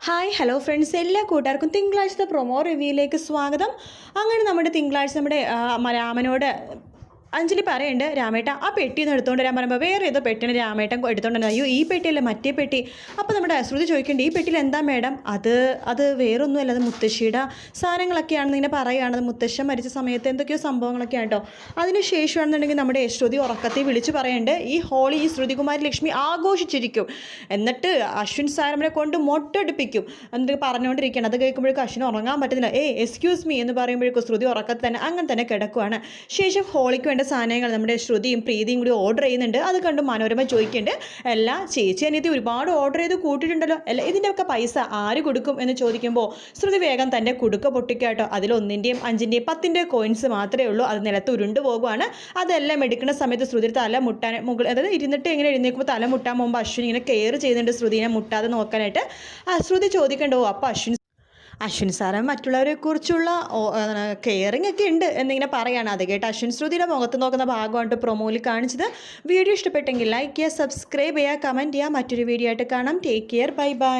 Hi hello friends എല്ലാ കൂട്ടുകാർക്കും തിങ്കളാഴ്ചത്തെ promo റിവ്യൂയിലേക്ക് സ്വാഗതം. അങ്ങനെ നമ്മുടെ തിങ്കളാഴ്ച നമ്മുടെ രാമനോട് അഞ്ജലി പറയുന്നുണ്ട് രാമേട്ട ആ പെട്ടി ഒന്ന് എടുത്തുകൊണ്ട് വരാൻ പറയുമ്പോൾ വേറെ ഏതോ പെട്ടിയാണ് രാമേട്ടൻ എടുത്തുകൊണ്ടുവന്നത് അയ്യോ ഈ പെട്ടിയല്ല മറ്റേ പെട്ടി. അപ്പോൾ നമ്മുടെ ശ്രുതി ചോദിക്കേണ്ടത് ഈ പെട്ടിയിൽ എന്താ മേഡം? അത് അത് വേറൊന്നുമല്ല അത് മുത്തശ്ശിയുടെ സാധനങ്ങളൊക്കെയാണെന്ന് ഇങ്ങനെ പറയുകയാണ്. മുത്തശ്ശൻ മരിച്ച സമയത്ത് എന്തൊക്കെയോ സംഭവങ്ങളൊക്കെയാണ് കേട്ടോ അതിന് ശേഷമാണെന്നുണ്ടെങ്കിൽ നമ്മുടെ ശ്രുതി ഉറക്കത്തെ വിളിച്ച് പറയുന്നുണ്ട് ഈ ഹോളി ഈ ശ്രുതികുമാരി ലക്ഷ്മി ആഘോഷിച്ചിരിക്കും. എന്നിട്ട് അശ്വിൻ സാരമ്മനെ കൊണ്ട് മൊട്ടടിപ്പിക്കും. എന്നിട്ട് പറഞ്ഞുകൊണ്ടിരിക്കുകയാണ് അത് കേൾക്കുമ്പോഴേക്കും അശ്വിൻ ഉറങ്ങാൻ പറ്റുന്നില്ല. ഏ എക്സ്ക്യൂസ് മീ എന്ന് പറയുമ്പോഴേക്കും ശ്രുതി ഉറക്കത്തിൽ തന്നെ അങ്ങനെ തന്നെ കിടക്കുവാണ്. ശേഷം ഹോളിക്ക് വേണ്ട സാധനങ്ങൾ നമ്മുടെ ശ്രുതിയും പ്രീതിയും കൂടി ഓർഡർ ചെയ്യുന്നുണ്ട്. അത് കണ്ട് മനോരമ ചോദിക്കുന്നുണ്ട്. അല്ല ചേച്ചി അനിയത്തി ഒരുപാട് ഓർഡർ ചെയ്ത് കൂട്ടിയിട്ടുണ്ടല്ലോ. അല്ല ഇതിന്റെയൊക്കെ പൈസ ആര് കൊടുക്കും? എന്ന് ചോദിക്കുമ്പോൾ ശ്രുതി വേഗം തന്റെ കുടുക്ക പൊട്ടിക്കാട്ടോ അതിൽ ഒന്നിന്റെയും അഞ്ചിന്റെയും പത്തിന്റെ കോയിൻസ് മാത്രമേ ഉള്ളൂ. അത് നിലത്ത് ഉരുണ്ട് പോകുവാണ്. അതെല്ലാം എടുക്കുന്ന സമയത്ത് ശ്രുതി തല മുട്ടാൻ മുകൾ അതായത് ഇരുന്നിട്ട് ഇങ്ങനെ എഴുന്നേൽക്കുമ്പോൾ തല മുട്ടാൻ പോകുമ്പോൾ അശ്വിൻ ഇങ്ങനെ കെയർ ചെയ്യുന്നുണ്ട് ശ്രുതിനെ മുട്ടാതെ നോക്കാനായിട്ട്. ആ ശ്രുതി ചോദിക്കണ്ടോ അപ്പോൾ അശ്വിൻ അശ്വിൻ സാറ് മറ്റുള്ളവരെ കുറിച്ചുള്ള കെയറിങ് ഒക്കെ ഉണ്ട് എന്നിങ്ങനെ പറയാണ്. അത് കേട്ട് അശ്വിൻ ശ്രുതിയുടെ മുഖത്ത് നോക്കുന്ന ഭാഗമാണ് പ്രൊമോയിൽ കാണിച്ചത്. വീഡിയോ ഇഷ്ടപ്പെട്ടെങ്കിൽ ലൈക്ക് ചെയ്യുക സബ്സ്ക്രൈബ് ചെയ്യുക കമന്റ് ചെയ്യുക. മറ്റൊരു വീഡിയോ ആയിട്ട് കാണാം. Take care bye bye